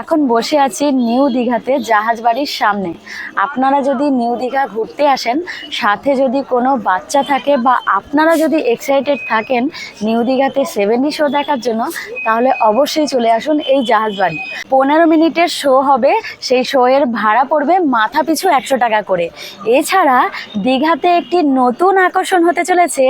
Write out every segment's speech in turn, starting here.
এখন বসে আছি নিউ দীঘাতে জাহাজ বাড়ির সামনে। আপনারা যদি নিউ দীঘা ঘুরতে আসেন, সাথে যদি কোনো বাচ্চা থাকে বা আপনারা যদি এক্সাইটেড থাকেন নিউ দীঘাতে সেভেন্টি শো দেখার জন্য, তাহলে অবশ্যই চলে আসুন এই জাহাজ বাড়ি। পনেরো মিনিটের শো হবে, সেই শো এর ভাড়া পড়বে মাথা পিছু একশো টাকা করে। এছাড়া দীঘাতে একটি নতুন আকর্ষণ হতে চলেছে,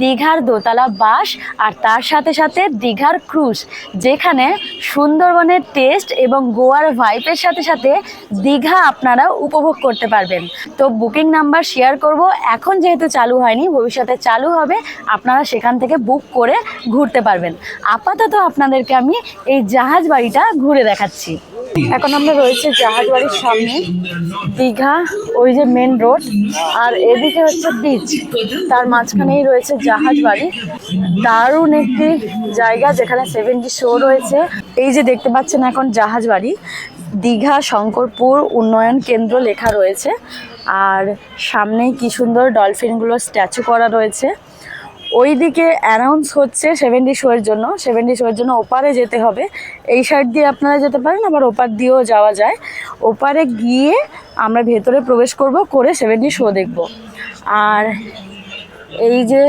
দীঘার দোতলা বাস আর তার সাথে সাথে দীঘার ক্রুজ যেখানে সুন্দরবনের টেস্ট এবং গোয়ার ভাইপের সাথে সাথে দীঘা আপনারা উপভোগ করতে পারবেন। তো বুকিং নাম্বার শেয়ার করব। এখন যেহেতু চালু হয়নি, ভবিষ্যতে চালু হবে, আপনারা সেখান থেকে বুক করে ঘুরতে পারবেন। আপাতত আপনাদেরকে আমি এই জাহাজ বাড়িটা ঘুরে দেখাচ্ছি। এখন আমরা রয়েছে জাহাজ বাড়ির সামনে। দীঘা, ওই যে মেন রোড আর এদিকে হচ্ছে বিচ তার মাঝখানেই রয়েছে জাহাজ বাড়ি। দারুণ একটি জায়গা যেখানে সেভেন্টি শো রয়েছে। এই যে দেখতে পাচ্ছেন এখন জাহাজ বাড়ি, দীঘা, শঙ্করপুর, উন্নয়ন কেন্দ্র লেখা রয়েছে। আর সামনেই কি সুন্দর ডলফিনগুলোর স্ট্যাচু করা রয়েছে। ওইদিকে অ্যানাউন্স হচ্ছে সেভেন্টি শোয়ের জন্য। সেভেন্টি শোয়ের জন্য ওপারে যেতে হবে। এই সাইড দিয়ে আপনারা যেতে পারেন, আবার ওপার দিয়েও যাওয়া যায়। ওপারে গিয়ে আমরা ভেতরে প্রবেশ করব, করে সেভেন্টি শো দেখব। আর এই যে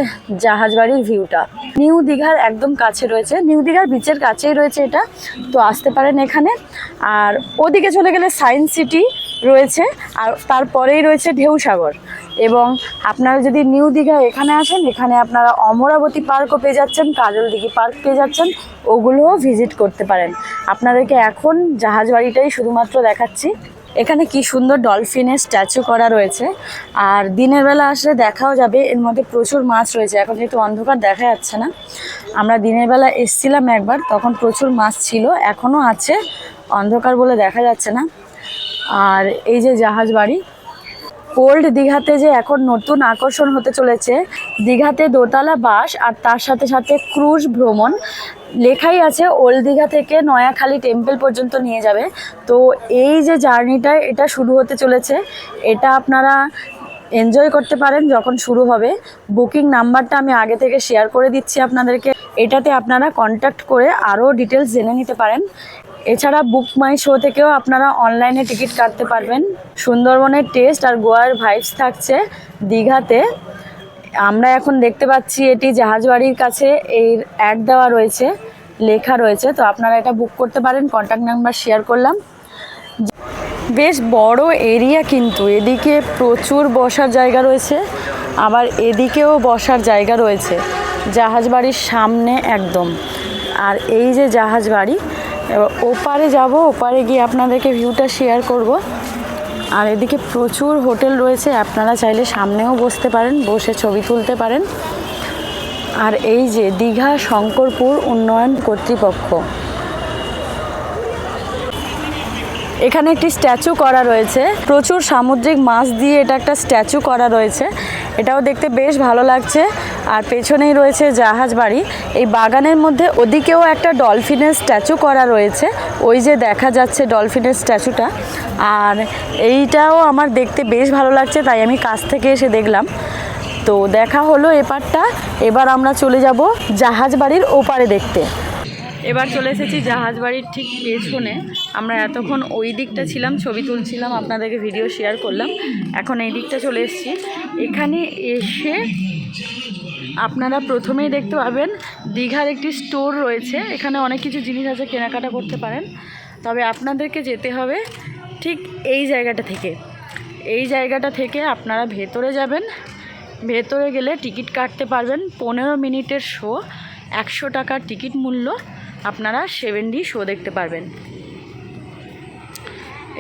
জাহাজ বাড়ির ভিউটা। নিউ দীঘার একদম কাছে রয়েছে। নিউ দীঘার বিচের কাছেই রয়েছে এটা। তো আসতে পারেন এখানে। আর ওদিকে চলে গেলে সায়েন্স সিটি রয়েছে। আর তারপরেই রয়েছে ঢেউ সাগর এবং আপনারা যদি নিউ দীঘা এখানে আসেন, এখানে আপনারা অমরাবতী পার্কও পেয়ে যাচ্ছেন, কাজল দিঘি পার্ক পেয়ে যাচ্ছেন। ওগুলোও ভিজিট করতে পারেন। আপনাদেরকে এখন জাহাজ বাড়িটাই শুধুমাত্র দেখাচ্ছি। এখানে কি সুন্দর ডলফিনের স্ট্যাচু করা রয়েছে। আর দিনের বেলা আসলে দেখাও যাবে, এর মধ্যে প্রচুর মাছ রয়েছে। এখন যেহেতু অন্ধকার, দেখা যাচ্ছে না। আমরা দিনের বেলা এসছিলাম একবার, তখন প্রচুর মাছ ছিল এখনও আছে, অন্ধকার বলে দেখা যাচ্ছে না। আর এই যে জাহাজ বাড়ি ওল্ড দীঘাতে যে এখন নতুন আকর্ষণ হতে চলেছে, দীঘাতে দোতলা বাস আর তার সাথে সাথে ক্রুজ ভ্রমণ। লেখাই আছে ওল্ড দীঘা থেকে নয়াখালী টেম্পল পর্যন্ত নিয়ে যাবে। তো এই যে জার্নিটা, এটা শুরু হতে চলেছে। এটা আপনারা এনজয় করতে পারেন যখন শুরু হবে। বুকিং নাম্বারটা আমি আগে থেকে শেয়ার করে দিচ্ছি আপনাদেরকে। এটাতে আপনারা কন্ট্যাক্ট করে আরও ডিটেলস জেনে নিতে পারেন। এছাড়া বুক মাই শো থেকেও আপনারা অনলাইনে টিকিট কাটতে পারবেন। সুন্দরবনের টেস্ট আর গোয়ার ভাইবস থাকছে দীঘাতে। আমরা এখন দেখতে পাচ্ছি এটি জাহাজবাড়ির কাছে। এই অ্যাড দেওয়া রয়েছে, লেখা রয়েছে। তো আপনারা এটা বুক করতে পারেন কন্ট্যাক্ট নাম্বার শেয়ার করলাম। বেশ বড় এরিয়া কিন্তু, এদিকে প্রচুর বসার জায়গা রয়েছে, আবার এদিকেও বসার জায়গা রয়েছে, জাহাজ বাড়ির সামনে একদম। আর এই যে জাহাজ বাড়ি ওপারে যাব, ওপারে গিয়ে আপনাদেরকে ভিউটা শেয়ার করব। আর এদিকে প্রচুর হোটেল রয়েছে, আপনারা চাইলে সামনেও বসতে পারেন, বসে ছবি তুলতে পারেন। আর এই যে দীঘা শঙ্করপুর উন্নয়ন কর্তৃপক্ষ। এখানে একটি স্ট্যাচু করা রয়েছে। প্রচুর সামুদ্রিক মাছ দিয়ে এটা একটা স্ট্যাচু করা রয়েছে। এটাও দেখতে বেশ ভালো লাগছে। আর পেছনেই রয়েছে জাহাজ বাড়ি। এই বাগানের মধ্যে ওদিকেও একটা ডলফিনের স্ট্যাচু করা রয়েছে। ওই যে দেখা যাচ্ছে ডলফিনের স্ট্যাচুটা। আর এইটাও আমার দেখতে বেশ ভালো লাগছে, তাই আমি কাছ থেকে এসে দেখলাম। তো দেখা হলো এপারটা। এবার আমরা চলে যাব জাহাজ বাড়ির ওপারে দেখতে। এবার চলে এসেছি জাহাজ বাড়ির ঠিক পেছনে। আমরা এতক্ষণ ওই দিকটা ছিলাম, ছবি তুলছিলাম, আপনাদেরকে ভিডিও শেয়ার করলাম। এখন এই দিকটা চলে এসেছি। এখানে এসে আপনারা প্রথমেই দেখতে পাবেন, দীঘার একটি স্টোর রয়েছে। এখানে অনেক কিছু জিনিস আছে, কেনাকাটা করতে পারেন। তবে আপনাদেরকে যেতে হবে ঠিক এই জায়গাটা থেকে। এই জায়গাটা থেকে আপনারা ভেতরে যাবেন। ভেতরে গেলে টিকিট কাটতে পারবেন। পনেরো মিনিটের শো একশো টাকার টিকিট মূল্য। আপনারা সেভেন ডি শো দেখতে পারবেন।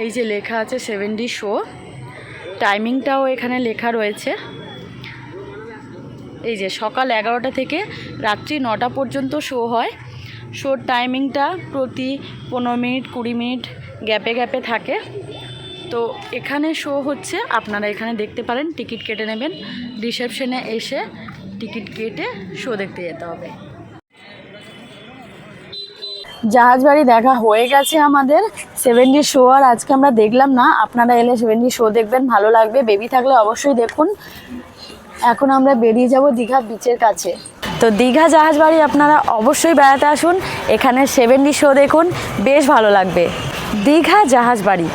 এই যে লেখা আছে সেভেন ডি শো টাইমিংটাও এখানে লেখা রয়েছে। এই যে সকাল এগারোটা থেকে রাত্রি নটা পর্যন্ত শো হয়। শোর টাইমিংটা প্রতি পনেরো মিনিট, কুড়ি মিনিট গ্যাপে গ্যাপে থাকে। তো এখানে শো হচ্ছে, আপনারা এখানে দেখতে পারেন, টিকিট কেটে নেবেন। রিসেপশনে এসে টিকিট কেটে শো দেখতে যেতে হবে। জাহাজ বাড়ি দেখা হয়ে গেছে আমাদের। সেভেন্টি শো আর আজকে আমরা দেখলাম না। আপনারা এলে সেভেন্টি শো দেখবেন, ভালো লাগবে। বেবি থাকলে অবশ্যই দেখুন। এখন আমরা বেরিয়ে যাব দীঘা বিচের কাছে। তো দীঘা জাহাজ বাড়ি আপনারা অবশ্যই বেড়াতে আসুন। এখানে সেভেন্টি শো দেখুন। বেশ ভালো লাগবে। দীঘা জাহাজ বাড়ি